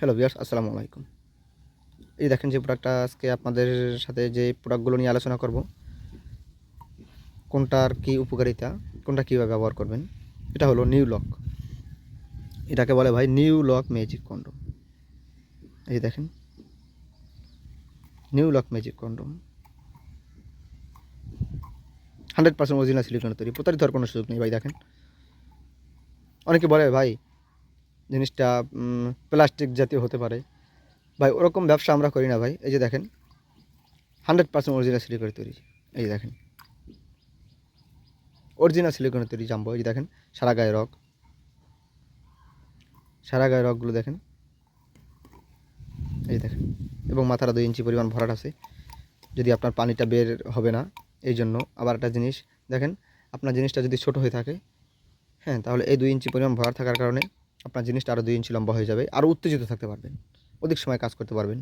Hello বিয়ার্স আসসালামু আলাইকুম। এই দেখেন যে প্রোডাক্টটা আজকে আপনাদের সাথে যে প্রোডাক্টগুলো নিয়ে আলোচনা করব, কোনটার কি উপকারিতা, কোনটা কীভাবে ব্যবহার করবেন, এটা হলো নিউ লক এটাকে বলে ভাই নিউ লক ম্যাজিক কন্ডম এই দেখেন new lock magic condom hundred percent original silicon তৈরি, প্রতারিত হওয়ার কোনো সুযোগ নেই ভাই, দেখেন। অনেকে বলে ভাই জিনিসটা প্লাস্টিক জাতীয় হতে পারে। ভাই, ওরকম ব্যবসা আমরা করি না ভাই। এই যে দেখেন হান্ড্রেড পার্সেন্ট অরিজিনাল সিলিকনের তৈরি। এই যে দেখেন। অরিজিনাল সিলিকনের তৈরি জাম্বো। এই যে দেখেন, সারা গায়ে রক সারা গায়ে রকগুলো দেখেন। এই দেখেন, এবং মাথাটা দুই ইঞ্চি পরিমাণ ভরাট আছে। যদি আপনার পানিটা বের হবে না, এই জন্য। আবার একটা জিনিস, দেখেন, আপনার জিনিসটা যদি ছোট হয়ে থাকে হ্যাঁ তাহলে এই দুই ইঞ্চি পরিমাণ ভরাট থাকার কারণে আপনার জিনিসটা আরও দুই ইঞ্চি লম্বা হয়ে যাবে আরও উত্তেজিত থাকতে পারবেন। অধিক সময় কাজ করতে পারবেন।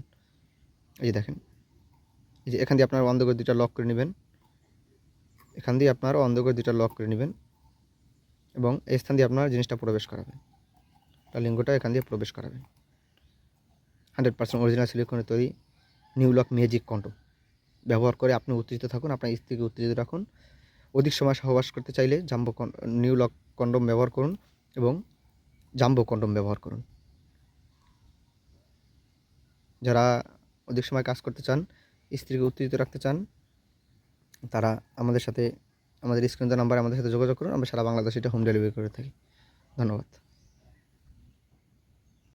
এই যে দেখেন, এই যে এখান দিয়ে আপনার অন্ধ করে দুইটা লক করে নেবেন। এখান দিয়ে আপনার অন্ধ করে দুইটা লক করে নেবেন এবং এই স্থান দিয়ে আপনার জিনিসটা প্রবেশ করাবেন। তার লিঙ্গটা এখান দিয়ে প্রবেশ করাবেন। হান্ড্রেড পার্সেন্ট অরিজিনাল সিলিকনের তৈরি নিউ লক ম্যাজিক কন্ডম ব্যবহার করে আপনি উত্তেজিত থাকুন, আপনার স্ত্রীকে উত্তেজিত রাখুন। অধিক সময় সহবাস করতে চাইলে জাম্বো নিউ লক কন্ডম ব্যবহার করুন এবং জাম্বো কন্ডম ব্যবহার করুন। যারা অধিক সময় কাজ করতে চান, স্ত্রীকে উত্তেজিত রাখতে চান, তারা আমাদের সাথে, আমাদের স্ক্রিন নাম্বারে আমাদের সাথে যোগাযোগ করুন। আমরা সারা বাংলাদেশে এটা হোম ডেলিভারি করে থাকি। ধন্যবাদ।